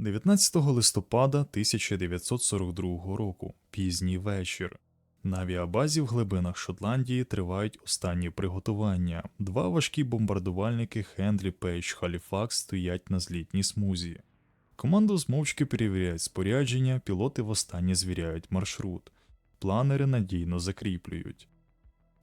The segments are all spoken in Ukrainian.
19 листопада 1942 року, пізній вечір. На авіабазі в глибинах Шотландії тривають останні приготування. Два важкі бомбардувальники Хендрі Пейдж Халіфакс стоять на злітній смузі. Команду змовчки перевіряють спорядження, пілоти востаннє звіряють маршрут, планери надійно закріплюють.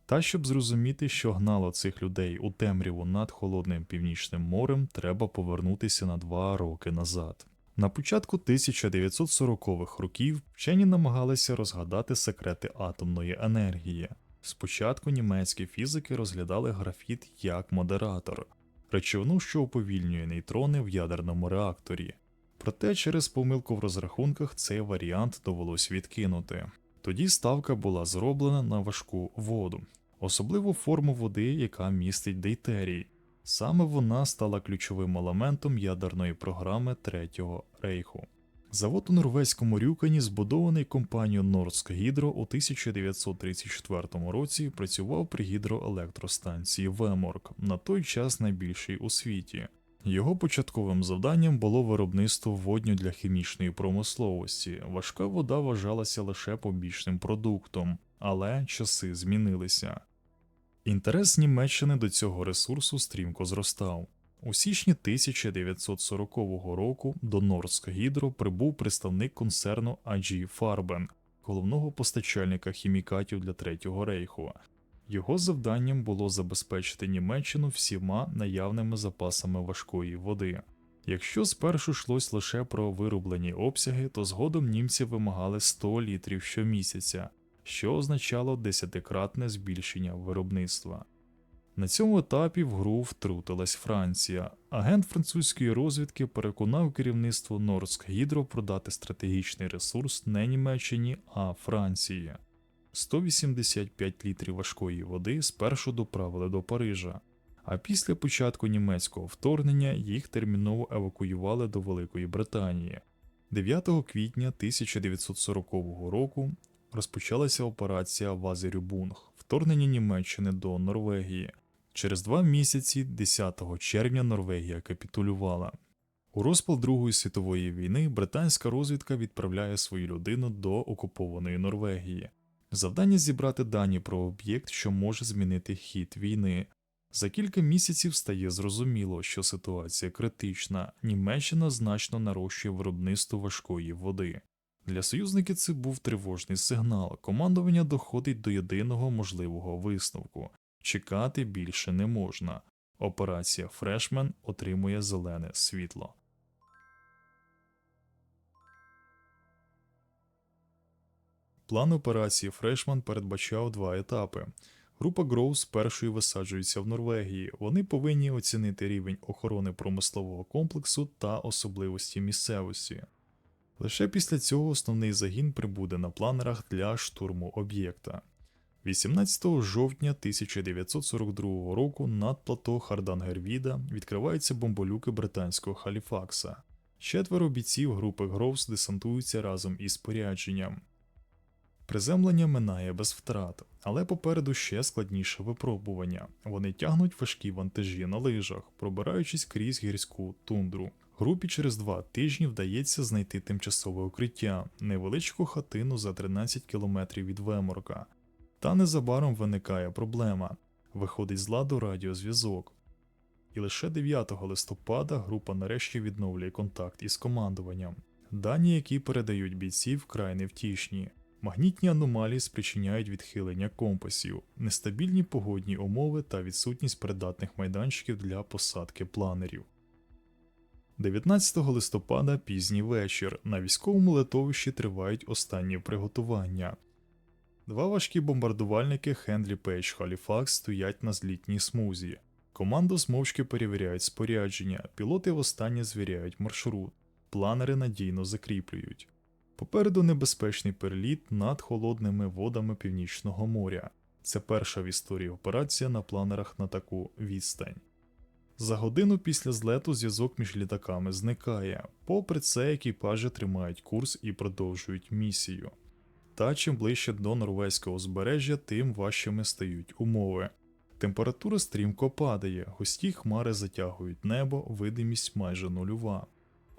Та щоб зрозуміти, що гнало цих людей у темряву над холодним північним морем, треба повернутися на два роки назад. На початку 1940-х років вчені намагалися розгадати секрети атомної енергії. Спочатку німецькі фізики розглядали графіт як модератор, речовину, що уповільнює нейтрони в ядерному реакторі. Проте через помилку в розрахунках цей варіант довелось відкинути. Тоді ставка була зроблена на важку воду, особливу форму води, яка містить дейтерій. Саме вона стала ключовим елементом ядерної програми Третього рейху. Завод у норвезькому Рюкені, збудований компанією Нордськ Гідро у 1934 році, працював при гідроелектростанції Веморк, на той час найбільший у світі. Його початковим завданням було виробництво водню для хімічної промисловості. Важка вода вважалася лише побічним продуктом, але часи змінилися. Інтерес Німеччини до цього ресурсу стрімко зростав. У січні 1940 року до Нордськ прибув представник концерну AG Farben, головного постачальника хімікатів для Третього рейху. Його завданням було забезпечити Німеччину всіма наявними запасами важкої води. Якщо спершу йшлось лише про вироблені обсяги, то згодом німці вимагали 100 літрів щомісяця, що означало десятикратне збільшення виробництва. На цьому етапі в гру втрутилась Франція. Агент французької розвідки переконав керівництво Нордськ Гідро продати стратегічний ресурс не Німеччині, а Франції. 185 літрів важкої води спершу доправили до Парижа, а після початку німецького вторгнення їх терміново евакуювали до Великої Британії. 9 квітня 1940 року розпочалася операція Вазерюбунг, вторгнення Німеччини до Норвегії. Через два місяці, 10 червня, Норвегія капітулювала. У розпал Другої світової війни британська розвідка відправляє свою людину до окупованої Норвегії. Завдання зібрати дані про об'єкт, що може змінити хід війни. За кілька місяців стає зрозуміло, що ситуація критична, Німеччина значно нарощує виробництво важкої води. Для союзників це був тривожний сигнал. Командування доходить до єдиного можливого висновку чекати більше не можна. Операція Фрешмен отримує зелене світло. План операції Фрешман передбачав два етапи. Група Гроус першою висаджується в Норвегії. Вони повинні оцінити рівень охорони промислового комплексу та особливості місцевості. Лише після цього основний загін прибуде на планерах для штурму об'єкта. 18 жовтня 1942 року над плато Хардангервіда відкриваються бомболюки британського Халіфакса. Четверо бійців групи Гровс десантуються разом із спорядженням. Приземлення минає без втрат, але попереду ще складніше випробування. Вони тягнуть важкі вантажі на лижах, пробираючись крізь гірську тундру. Групі через два тижні вдається знайти тимчасове укриття, невеличку хатину за 13 кілометрів від Веморка. Та незабаром виникає проблема виходить з ладу радіозв'язок. І лише 9 листопада група нарешті відновлює контакт із командуванням. Дані, які передають бійці, вкрай невтішні. Магнітні аномалії спричиняють відхилення компасів, нестабільні погодні умови та відсутність придатних майданчиків для посадки планерів. 19 листопада пізній вечір на військовому литовищі тривають останні приготування. Два важкі бомбардувальники Хендрі Пейдж Халіфакс стоять на злітній смузі. Команду змовчки перевіряють спорядження, пілоти востаннє звіряють маршрут, планери надійно закріплюють. Попереду небезпечний переліт над холодними водами Північного моря. Це перша в історії операція на планерах на таку відстань. За годину після злету зв'язок між літаками зникає, попри це екіпажі тримають курс і продовжують місію. Та чим ближче до норвезького узбережжя, тим важчими стають умови. Температура стрімко падає, густі хмари затягують небо, видимість майже нульова.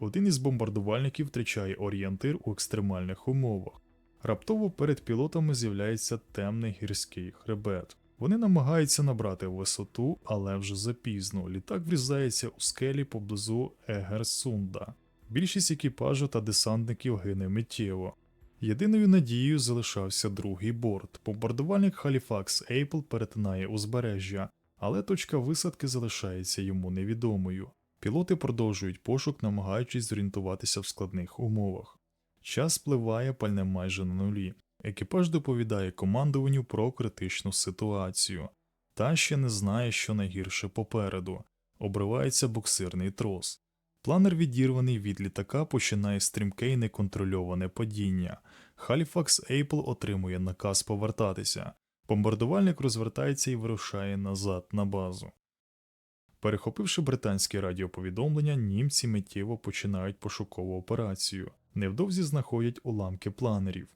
Один із бомбардувальників втрачає орієнтир у екстремальних умовах. Раптово перед пілотами з'являється темний гірський хребет. Вони намагаються набрати висоту, але вже запізно. Літак врізається у скелі поблизу Егерсунда. Більшість екіпажу та десантників гине миттєво. Єдиною надією залишався другий борт. Бомбардувальник Халіфакс Ейпл перетинає узбережжя, але точка висадки залишається йому невідомою. Пілоти продовжують пошук, намагаючись зорієнтуватися в складних умовах. Час спливає пальне майже на нулі. Екіпаж доповідає командуванню про критичну ситуацію, та ще не знає, що найгірше попереду. Обривається буксирний трос. Планер, відірваний від літака, починає стрімке і неконтрольоване падіння. Халіфакс Ейпл отримує наказ повертатися. Бомбардувальник розвертається і вирушає назад на базу. Перехопивши британське радіоповідомлення, німці миттєво починають пошукову операцію. Невдовзі знаходять уламки планерів.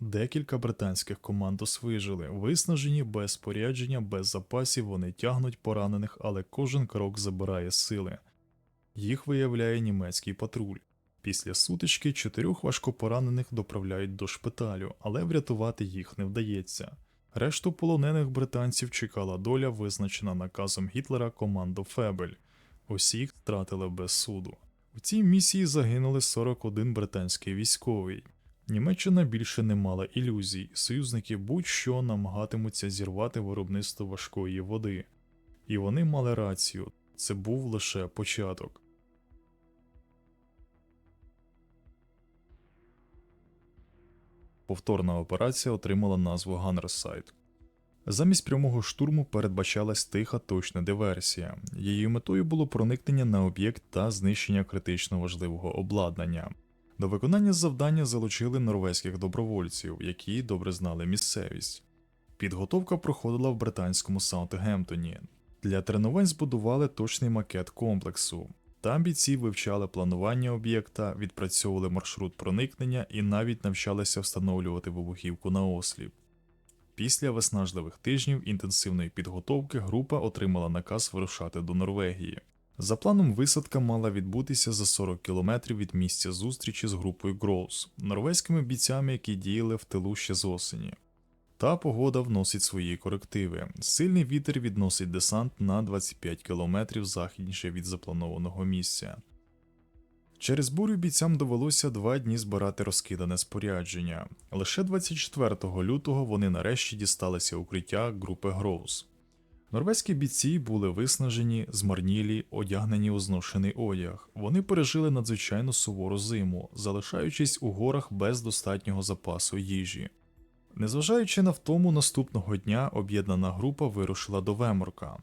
Декілька британських командос вижили, виснажені без спорядження, без запасів вони тягнуть поранених, але кожен крок забирає сили. Їх виявляє німецький патруль. Після сутички чотирьох важкопоранених доправляють до шпиталю, але врятувати їх не вдається. Решту полонених британців чекала доля, визначена наказом Гітлера команду Фебель. Усіх втратили без суду. В цій місії загинули 41 британський військовий. Німеччина більше не мала ілюзій, союзники будь-що намагатимуться зірвати виробництво важкої води. І вони мали рацію, це був лише початок. Повторна операція отримала назву Ганнерсайд. Замість прямого штурму передбачалась тиха точна диверсія. Її метою було проникнення на об'єкт та знищення критично важливого обладнання. До виконання завдання залучили норвезьких добровольців, які добре знали місцевість. Підготовка проходила в британському Саутгемптоні. Для тренувань збудували точний макет комплексу. Там бійці вивчали планування об'єкта, відпрацьовували маршрут проникнення і навіть навчалися встановлювати вибухівку на осліп. Після виснажливих тижнів інтенсивної підготовки група отримала наказ вирушати до Норвегії. За планом, висадка мала відбутися за 40 кілометрів від місця зустрічі з групою Гроус, норвезькими бійцями, які діяли в тилу ще з осені. Та погода вносить свої корективи. Сильний вітер відносить десант на 25 кілометрів західніше від запланованого місця. Через бурю бійцям довелося два дні збирати розкидане спорядження. Лише 24 лютого вони нарешті дісталися укриття групи Гроус. Норвезькі бійці були виснажені, змарнілі, одягнені у зношений одяг. Вони пережили надзвичайно сувору зиму, залишаючись у горах без достатнього запасу їжі. Незважаючи на втому, наступного дня об'єднана група вирушила до Веморка.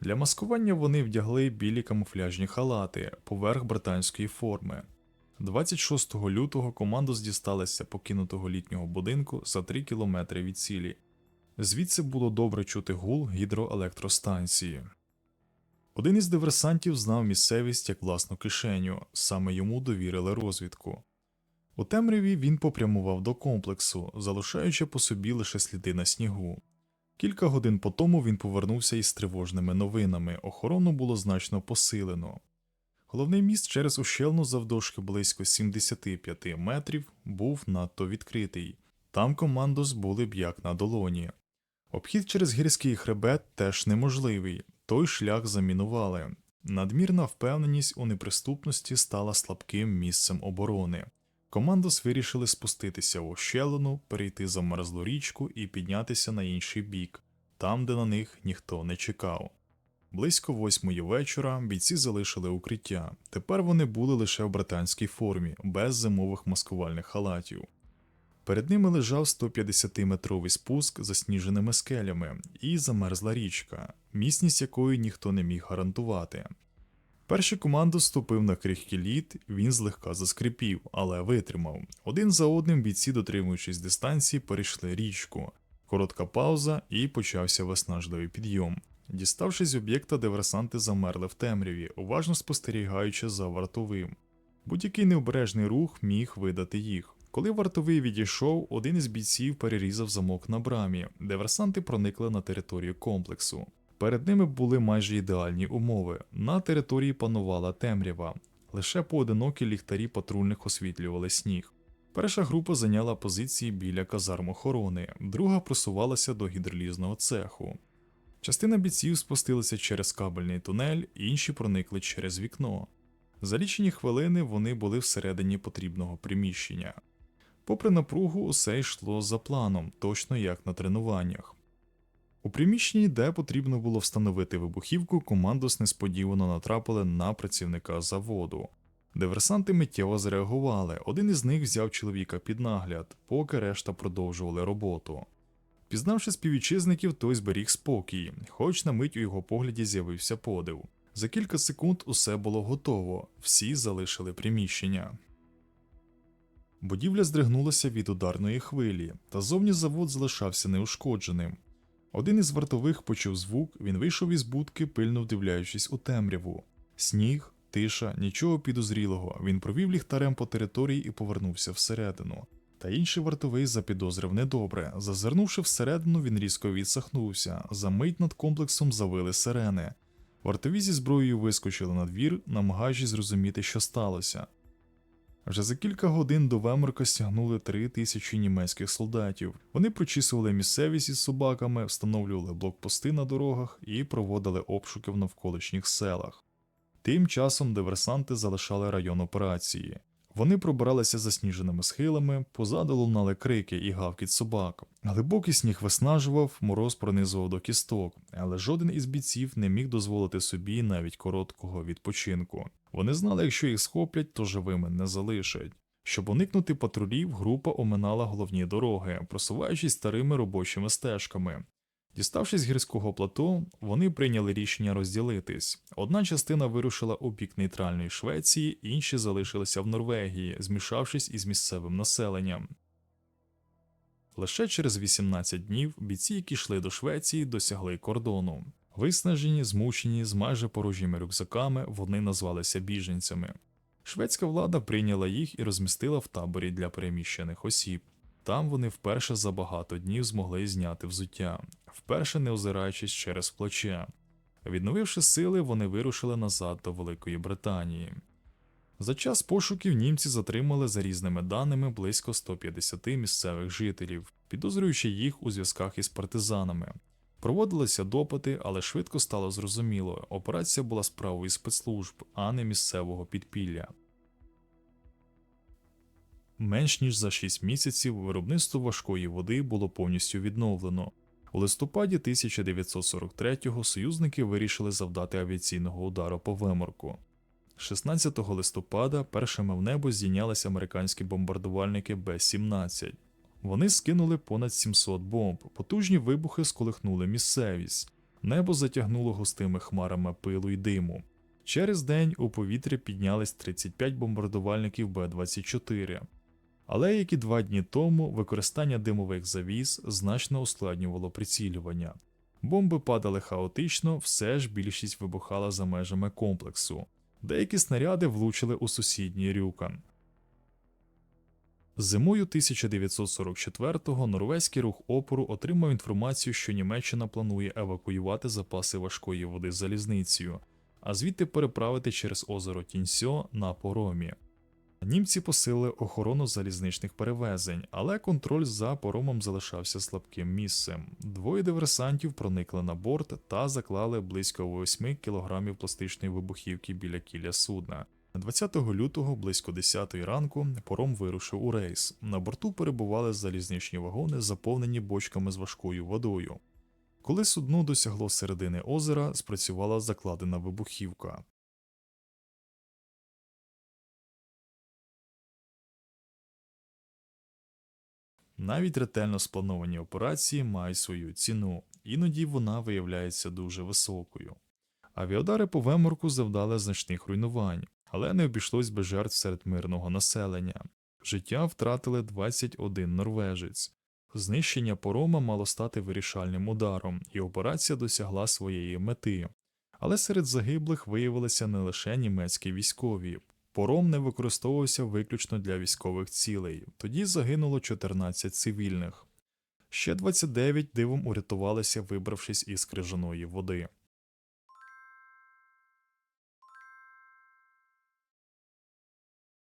Для маскування вони вдягли білі камуфляжні халати поверх британської форми. 26 лютого командос дісталася покинутого літнього будинку за 3 кілометри від цілі. Звідси було добре чути гул гідроелектростанції. Один із диверсантів знав місцевість як власну кишеню, саме йому довірили розвідку. У темряві він попрямував до комплексу, залишаючи по собі лише сліди на снігу. Кілька годин по тому він повернувся із тривожними новинами, охорону було значно посилено. Головний міст через ущелну завдовжки близько 75 метрів був надто відкритий, там командос були б як на долоні. Обхід через гірський хребет теж неможливий, той шлях замінували. Надмірна впевненість у неприступності стала слабким місцем оборони. Командос вирішили спуститися в ощелину, перейти за мерзлу річку і піднятися на інший бік, там, де на них ніхто не чекав. Близько восьмої вечора бійці залишили укриття. Тепер вони були лише в британській формі, без зимових маскувальних халатів. Перед ними лежав 150-метровий спуск за сніженими скелями і замерзла річка, міцність якої ніхто не міг гарантувати. Перший команду ступив на крихкий лід, він злегка заскрипів, але витримав. Один за одним бійці, дотримуючись дистанції, перейшли річку. Коротка пауза і почався виснажливий підйом. Діставшись з об'єкта, диверсанти замерли в темряві, уважно спостерігаючи за вартовим. Будь-який необережний рух міг видати їх. Коли вартовий відійшов, один із бійців перерізав замок на брамі, диверсанти проникли на територію комплексу. Перед ними були майже ідеальні умови. На території панувала темрява. Лише поодинокі ліхтарі патрульних освітлювали сніг. Перша група зайняла позиції біля казарм охорони, друга просувалася до гідролізного цеху. Частина бійців спустилася через кабельний тунель, інші проникли через вікно. За лічені хвилини вони були всередині потрібного приміщення. Попри напругу, усе йшло за планом, точно як на тренуваннях. У приміщенні, де потрібно було встановити вибухівку, командос несподівано натрапили на працівника заводу. Диверсанти миттєво зреагували, один із них взяв чоловіка під нагляд, поки решта продовжували роботу. Пізнавши співвітчизників, той зберіг спокій, хоч на мить у його погляді з'явився подив. За кілька секунд усе було готово, всі залишили приміщення. Будівля здригнулася від ударної хвилі, та зовні завод залишався неушкодженим. Один із вартових почув звук, він вийшов із будки, пильно вдивляючись у темряву. Сніг, тиша, нічого підозрілого. Він провів ліхтарем по території і повернувся всередину. Та інший вартовий запідозрив недобре. Зазирнувши всередину, він різко відсахнувся. За мить над комплексом завили сирени. Вартові зі зброєю вискочили на двір, намагаючись зрозуміти, що сталося. Вже за кілька годин до Вемерка стягнули три тисячі німецьких солдатів. Вони прочісували місцевість із собаками, встановлювали блокпости на дорогах і проводили обшуки в навколишніх селах. Тим часом диверсанти залишали район операції. Вони пробиралися засніженими схилами, позаду лунали крики і гавкіт собак. Глибокий сніг виснажував, мороз пронизував до кісток, але жоден із бійців не міг дозволити собі навіть короткого відпочинку. Вони знали, якщо їх схоплять, то живими не залишать. Щоб уникнути патрулів, група оминала головні дороги, просуваючись старими робочими стежками. Діставшись з гірського плато, вони прийняли рішення розділитись. Одна частина вирушила у бік нейтральної Швеції, інші залишилися в Норвегії, змішавшись із місцевим населенням. Лише через 18 днів бійці, які йшли до Швеції, досягли кордону. Виснажені, змучені, з майже порожніми рюкзаками, вони назвалися біженцями. Шведська влада прийняла їх і розмістила в таборі для переміщених осіб. Там вони вперше за багато днів змогли зняти взуття, вперше не озираючись через плече. Відновивши сили, вони вирушили назад до Великої Британії. За час пошуків німці затримали за різними даними близько 150 місцевих жителів, підозрюючи їх у зв'язках із партизанами. Проводилися допити, але швидко стало зрозуміло, операція була справою спецслужб, а не місцевого підпілля. Менш ніж за 6 місяців виробництво важкої води було повністю відновлено. У листопаді 1943-го союзники вирішили завдати авіаційного удару по виморку. 16 листопада першими в небо здійнялися американські бомбардувальники Б-17. Вони скинули понад 700 бомб, потужні вибухи сколихнули місцевість, небо затягнуло густими хмарами пилу й диму. Через день у повітря піднялись 35 бомбардувальників Б-24. Але як і два дні тому, використання димових завіс значно ускладнювало прицілювання. Бомби падали хаотично, все ж більшість вибухала за межами комплексу. Деякі снаряди влучили у сусідній рюкан. Зимою 1944-го норвезький рух опору отримав інформацію, що Німеччина планує евакуювати запаси важкої води залізницею, а звідти переправити через озеро Тіньсьо на поромі. Німці посилили охорону залізничних перевезень, але контроль за поромом залишався слабким місцем. Двоє диверсантів проникли на борт та заклали близько 8 кілограмів пластичної вибухівки біля кіля судна. 20 лютого близько 10 ранку пором вирушив у рейс. На борту перебували залізничні вагони, заповнені бочками з важкою водою. Коли судно досягло середини озера, спрацювала закладена вибухівка. Навіть ретельно сплановані операції мають свою ціну, іноді вона виявляється дуже високою. Авіадари по Веморку завдали значних руйнувань, але не обійшлось без жертв серед мирного населення. Життя втратили 21 норвежець. Знищення порома мало стати вирішальним ударом, і операція досягла своєї мети. Але серед загиблих виявилися не лише німецькі військові. Пором не використовувався виключно для військових цілей, тоді загинуло 14 цивільних. Ще 29 дивом урятувалися, вибравшись із крижаної води.